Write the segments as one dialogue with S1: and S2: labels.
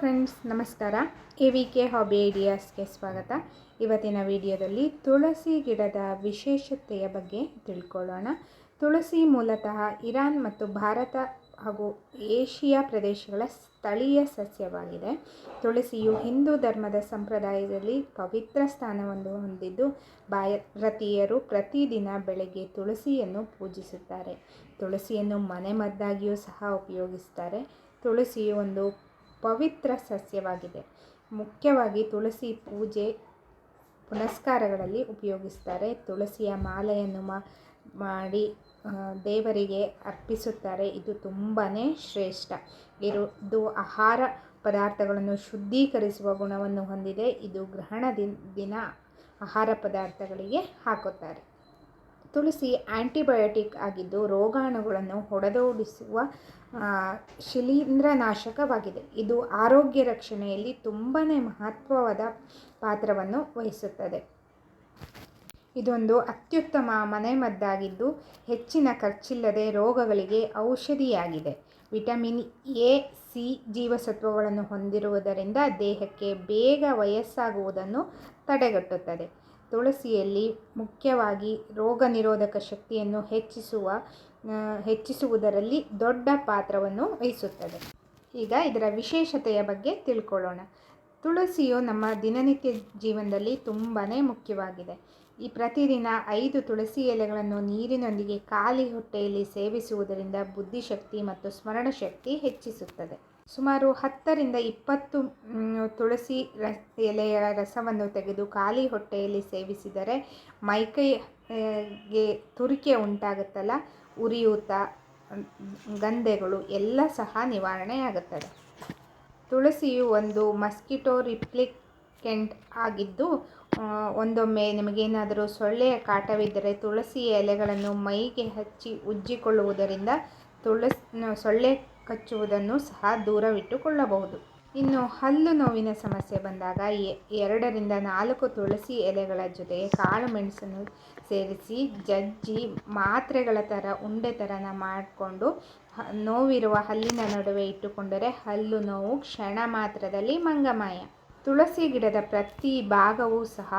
S1: Friends ನಮಸ್ಕಾರ. A V K hobby ಐಡಿಯಾಸ್ಗೆ ಸ್ವಾಗತ. ಇವತ್ತಿನ ವಿಡಿಯೋದಲ್ಲಿ ತುಳಸಿ ಗಿಡದ ವಿಶೇಷತೆಯ ಬಗ್ಗೆ ತಿಳ್ಕೊಳ್ಳೋಣ. ತುಳಸಿ ಮೂಲತಃ ಇರಾನ್ ಮತ್ತು ಭಾರತ ಹಾಗೂ ಏಷಿಯಾ ಪ್ರದೇಶಗಳ ಸ್ಥಳೀಯ ಸಸ್ಯವಾಗಿದೆ. ತುಳಸಿಯು ಹಿಂದೂ ಧರ್ಮದ ಸಂಪ್ರದಾಯದಲ್ಲಿ ಪವಿತ್ರ ಸ್ಥಾನವನ್ನು ಹೊಂದಿದ್ದು, ಭಾರತೀಯರು ಪ್ರತಿದಿನ ಬೆಳಗ್ಗೆ ತುಳಸಿಯನ್ನು ಪೂಜಿಸುತ್ತಾರೆ. ತುಳಸಿಯನ್ನು ಮನೆಮದ್ದಾಗಿಯೂ ಸಹ ಉಪಯೋಗಿಸ್ತಾರೆ. ತುಳಸಿಯು ಒಂದು ಪವಿತ್ರ ಸಸ್ಯವಾಗಿದೆ. ಮುಖ್ಯವಾಗಿ ತುಳಸಿ ಪೂಜೆ ಪುನಸ್ಕಾರಗಳಲ್ಲಿ ಉಪಯೋಗಿಸ್ತಾರೆ. ತುಳಸಿಯ ಮಾಲೆಯನ್ನು ಮಾಡಿ ದೇವರಿಗೆ ಅರ್ಪಿಸುತ್ತಾರೆ. ಇದು ತುಂಬಾ ಶ್ರೇಷ್ಠ. ಇರುವುದು ಆಹಾರ ಪದಾರ್ಥಗಳನ್ನು ಶುದ್ಧೀಕರಿಸುವ ಗುಣವನ್ನು ಹೊಂದಿದೆ. ಇದು ಗ್ರಹಣ ದಿನ, ಆಹಾರ ಪದಾರ್ಥಗಳಿಗೆ ಹಾಕುತ್ತಾರೆ. ತುಳಸಿ ಆ್ಯಂಟಿಬಯೋಟಿಕ್ ಆಗಿದ್ದು ರೋಗಾಣುಗಳನ್ನು ಹೊಡೆದೋಡಿಸುವ ಶಿಲೀಂಧ್ರನಾಶಕವಾಗಿದೆ. ಇದು ಆರೋಗ್ಯ ರಕ್ಷಣೆಯಲ್ಲಿ ತುಂಬಾ ಮಹತ್ವವಾದ ಪಾತ್ರವನ್ನು ವಹಿಸುತ್ತದೆ. ಇದೊಂದು ಅತ್ಯುತ್ತಮ ಮನೆಮದ್ದಾಗಿದ್ದು ಹೆಚ್ಚಿನ ಖರ್ಚಿಲ್ಲದೆ ರೋಗಗಳಿಗೆ ಔಷಧಿಯಾಗಿದೆ. ವಿಟಮಿನ್ ಎ, ಸಿ ಜೀವಸತ್ವಗಳನ್ನು ಹೊಂದಿರುವುದರಿಂದ ದೇಹಕ್ಕೆ ಬೇಗ ವಯಸ್ಸಾಗುವುದನ್ನು ತಡೆಗಟ್ಟುತ್ತದೆ. ತುಳಸಿಯಲ್ಲಿ ಮುಖ್ಯವಾಗಿ ರೋಗ ನಿರೋಧಕ ಶಕ್ತಿಯನ್ನು ಹೆಚ್ಚಿಸುವ ಹೆಚ್ಚಿಸುವುದರಲ್ಲಿ ದೊಡ್ಡ ಪಾತ್ರವನ್ನು ವಹಿಸುತ್ತದೆ. ಈಗ ಇದರ ವಿಶೇಷತೆಯ ಬಗ್ಗೆ ತಿಳ್ಕೊಳ್ಳೋಣ. ತುಳಸಿಯು ನಮ್ಮ ದಿನನಿತ್ಯ ಜೀವನದಲ್ಲಿ ತುಂಬಾ ಮುಖ್ಯವಾಗಿದೆ. ಈ ಪ್ರತಿದಿನ ಐದು ತುಳಸಿ ಎಲೆಗಳನ್ನು ನೀರಿನೊಂದಿಗೆ ಖಾಲಿ ಹೊಟ್ಟೆಯಲ್ಲಿ ಸೇವಿಸುವುದರಿಂದ ಬುದ್ಧಿಶಕ್ತಿ ಮತ್ತು ಸ್ಮರಣಶಕ್ತಿ ಹೆಚ್ಚಿಸುತ್ತದೆ. ಸುಮಾರು ಹತ್ತರಿಂದ ಇಪ್ಪತ್ತು ತುಳಸಿ ರಸ್ ಎಲೆಯ ರಸವನ್ನು ತೆಗೆದು ಖಾಲಿ ಹೊಟ್ಟೆಯಲ್ಲಿ ಸೇವಿಸಿದರೆ ಮೈಕೈಗೆ ತುರಿಕೆ ಉಂಟಾಗುತ್ತಲ್ಲ? ಉರಿಯೂತ ಗಂಧೆಗಳು ಎಲ್ಲ ಸಹ ನಿವಾರಣೆಯಾಗುತ್ತದೆ ತುಳಸಿಯು ಒಂದು ಮಸ್ಕಿಟೋ ರಿಪ್ಲಿಕೆಂಟ್ ಆಗಿದ್ದು ಒಂದೊಮ್ಮೆ ನಿಮಗೇನಾದರೂ ಸೊಳ್ಳೆಯ ಕಾಟವಿದ್ದರೆ ತುಳಸಿ ಎಲೆಗಳನ್ನು ಮೈಗೆ ಹಚ್ಚಿ ಉಜ್ಜಿಕೊಳ್ಳುವುದರಿಂದ ತುಳಸಿ, ಸೊಳ್ಳೆ ಕಚ್ಚುವುದನ್ನು ಸಹ ದೂರವಿಟ್ಟುಕೊಳ್ಳಬಹುದು. ಇನ್ನು ಹಲ್ಲು ನೋವಿನ ಸಮಸ್ಯೆ ಬಂದಾಗ ಎರಡರಿಂದ ನಾಲ್ಕು ತುಳಸಿ ಎಲೆಗಳ ಜೊತೆಗೆ ಕಾಳು ಮೆಣಸನ್ನು ಸೇರಿಸಿ ಜಜ್ಜಿ ಮಾತ್ರೆಗಳ ಥರ, ಉಂಡೆ ಥರನ ಮಾಡಿಕೊಂಡು ನೋವಿರುವ ಹಲ್ಲಿನ ನಡುವೆ ಇಟ್ಟುಕೊಂಡರೆ ಹಲ್ಲು ನೋವು ಕ್ಷಣ ಮಾತ್ರದಲ್ಲಿ ಮಂಗಮಾಯ. ತುಳಸಿ ಗಿಡದ ಪ್ರತಿ ಭಾಗವೂ ಸಹ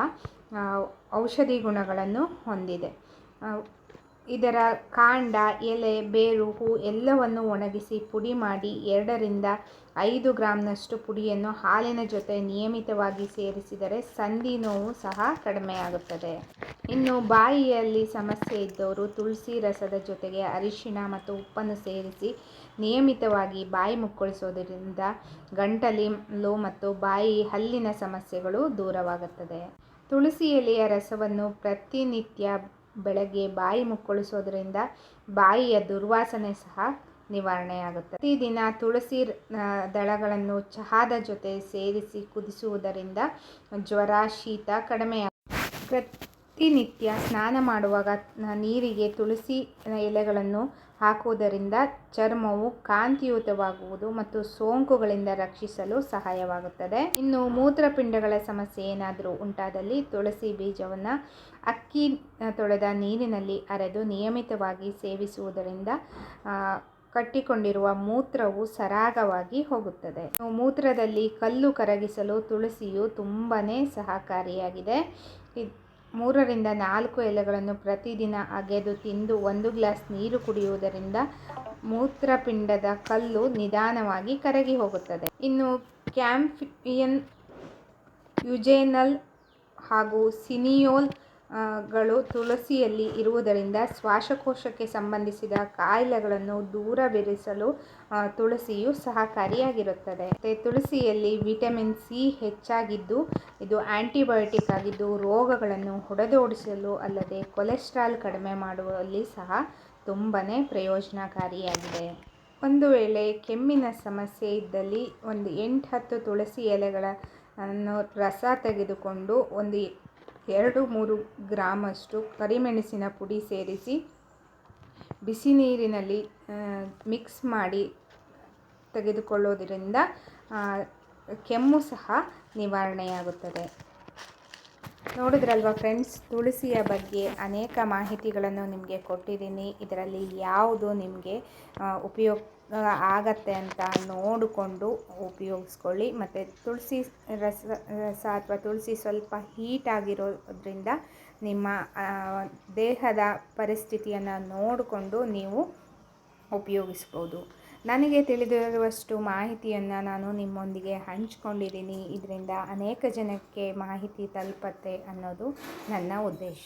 S1: ಔಷಧಿ ಗುಣಗಳನ್ನು ಹೊಂದಿದೆ. ಇದರ ಕಾಂಡ, ಎಲೆ, ಬೇರು, ಹೂ ಎಲ್ಲವನ್ನು ಒಣಗಿಸಿ ಪುಡಿ ಮಾಡಿ ಎರಡರಿಂದ ಐದು ಗ್ರಾಮ್ನಷ್ಟು ಪುಡಿಯನ್ನು ಹಾಲಿನ ಜೊತೆ ನಿಯಮಿತವಾಗಿ ಸೇರಿಸಿದರೆ ಸಂಧಿ ನೋವು ಸಹ ಕಡಿಮೆಯಾಗುತ್ತದೆ. ಇನ್ನು ಬಾಯಿಯಲ್ಲಿ ಸಮಸ್ಯೆ ಇದ್ದವರು ತುಳಸಿ ರಸದ ಜೊತೆಗೆ ಅರಿಶಿಣ ಮತ್ತು ಉಪ್ಪನ್ನು ಸೇರಿಸಿ ನಿಯಮಿತವಾಗಿ ಬಾಯಿ ಮುಕ್ಕಳಿಸೋದರಿಂದ ಗಂಟಲು ಮತ್ತು ಬಾಯಿ ಹಲ್ಲಿನ ಸಮಸ್ಯೆಗಳು ದೂರವಾಗುತ್ತದೆ. ತುಳಸಿ ಎಲೆಯ ರಸವನ್ನು ಪ್ರತಿನಿತ್ಯ ಬೆಳಗ್ಗೆ ಬಾಯಿ ಮುಕ್ಕಳಿಸೋದ್ರಿಂದ ಬಾಯಿಯ ದುರ್ವಾಸನೆ ಸಹ ನಿವಾರಣೆಯಾಗುತ್ತೆ. ಪ್ರತಿದಿನ ತುಳಸಿ ದಳಗಳನ್ನು ಚಹಾದ ಜೊತೆ ಸೇರಿಸಿ ಕುದಿಸುವುದರಿಂದ ಜ್ವರ, ಶೀತ ಕಡಿಮೆಯಾಗುತ್ತದೆ ಪ್ರತಿನಿತ್ಯ ಸ್ನಾನ ಮಾಡುವಾಗ ನೀರಿಗೆ ತುಳಸಿ ಎಲೆಗಳನ್ನು ಹಾಕುವುದರಿಂದ ಚರ್ಮವು ಕಾಂತಿಯುತವಾಗುವುದು ಮತ್ತು ಸೋಂಕುಗಳಿಂದ ರಕ್ಷಿಸಲು ಸಹಾಯವಾಗುತ್ತದೆ. ಇನ್ನು ಮೂತ್ರಪಿಂಡಗಳ ಸಮಸ್ಯೆ ಏನಾದರೂ ಉಂಟಾದಲ್ಲಿ ತುಳಸಿ ಬೀಜವನ್ನು ಅಕ್ಕಿ ತೊಳೆದ ನೀರಿನಲ್ಲಿ ಅರೆದು ನಿಯಮಿತವಾಗಿ ಸೇವಿಸುವುದರಿಂದ ಕಟ್ಟಿಕೊಂಡಿರುವ ಮೂತ್ರವು ಸರಾಗವಾಗಿ ಹೋಗುತ್ತದೆ. ಮೂತ್ರದಲ್ಲಿ ಕಲ್ಲು ಕರಗಿಸಲು ತುಳಸಿಯು ತುಂಬಾ ಸಹಕಾರಿಯಾಗಿದೆ. ಮೂರರಿಂದ ನಾಲ್ಕು ಎಲೆಗಳನ್ನು ಪ್ರತಿದಿನ ಅಗೆದು ತಿಂದು ಒಂದು ಗ್ಲಾಸ್ ನೀರು ಕುಡಿಯುವುದರಿಂದ ಮೂತ್ರಪಿಂಡದ ಕಲ್ಲು ನಿಧಾನವಾಗಿ ಕರಗಿ ಹೋಗುತ್ತದೆ. ಇನ್ನು ಕ್ಯಾಂಫಿಯನ್ ಯುಜೇನಲ್ ಹಾಗೂ ಸಿನಿಯೋಲ್ ಗಳು ತುಳಸಿಯಲ್ಲಿ ಇರುವುದರಿಂದ ಶ್ವಾಸಕೋಶಕ್ಕೆ ಸಂಬಂಧಿಸಿದ ಕಾಯಿಲೆಗಳನ್ನು ದೂರವಿರಿಸಲು ತುಳಸಿಯು ಸಹಕಾರಿಯಾಗಿರುತ್ತದೆ. ಮತ್ತು ತುಳಸಿಯಲ್ಲಿ ವಿಟಮಿನ್ ಸಿ ಹೆಚ್ಚಾಗಿದ್ದು, ಇದು ಆ್ಯಂಟಿಬಯೋಟಿಕ್ ಆಗಿದ್ದು, ರೋಗಗಳನ್ನು ಹೊಡೆದೋಡಿಸಲು ಅಲ್ಲದೆ ಕೊಲೆಸ್ಟ್ರಾಲ್ ಕಡಿಮೆ ಮಾಡುವಲ್ಲಿ ಸಹ ತುಂಬಾ ಪ್ರಯೋಜನಕಾರಿಯಾಗಿದೆ. ಒಂದು ವೇಳೆ ಕೆಮ್ಮಿನ ಸಮಸ್ಯೆ ಇದ್ದಲ್ಲಿ ಒಂದು ಎಂಟು ಹತ್ತು ತುಳಸಿ ಎಲೆಗಳನ್ನು ರಸ ತೆಗೆದುಕೊಂಡು ಒಂದು ಎರಡು ಮೂರು ಗ್ರಾಮಷ್ಟು ಕರಿಮೆಣಸಿನ ಪುಡಿ ಸೇರಿಸಿ ಬಿಸಿ ನೀರಿನಲ್ಲಿ ಮಿಕ್ಸ್ ಮಾಡಿ ತೆಗೆದುಕೊಳ್ಳೋದರಿಂದ ಕೆಮ್ಮು ಸಹ ನಿವಾರಣೆಯಾಗುತ್ತದೆ. ನೋಡಿದ್ರಲ್ವ ಫ್ರೆಂಡ್ಸ್, ತುಳಸಿಯ ಬಗ್ಗೆ ಅನೇಕ ಮಾಹಿತಿಗಳನ್ನು ನಿಮಗೆ ಕೊಟ್ಟಿದ್ದೀನಿ. ಇದರಲ್ಲಿ ಯಾವುದು ನಿಮಗೆ ಉಪಯೋಗ ಆಗತ್ತೆ ಅಂತ ನೋಡಿಕೊಂಡು ಉಪಯೋಗಿಸ್ಕೊಳ್ಳಿ. ಮತ್ತು ತುಳಸಿ ರಸ ರಸ ಅಥವಾ ತುಳಸಿ ಸ್ವಲ್ಪ ಹೀಟ್ ಆಗಿರೋದ್ರಿಂದ ನಿಮ್ಮ ದೇಹದ ಪರಿಸ್ಥಿತಿಯನ್ನು ನೋಡಿಕೊಂಡು ನೀವು ಉಪಯೋಗಿಸ್ಬೋದು. ನನಗೆ ತಿಳಿದಿರುವಷ್ಟು ಮಾಹಿತಿಯನ್ನು ನಾನು ನಿಮ್ಮೊಂದಿಗೆ ಹಂಚ್ಕೊಂಡಿದ್ದೀನಿ. ಇದರಿಂದ ಅನೇಕ ಜನಕ್ಕೆ ಮಾಹಿತಿ ತಲುಪತ್ತೆ ಅನ್ನೋದು ನನ್ನ ಉದ್ದೇಶ.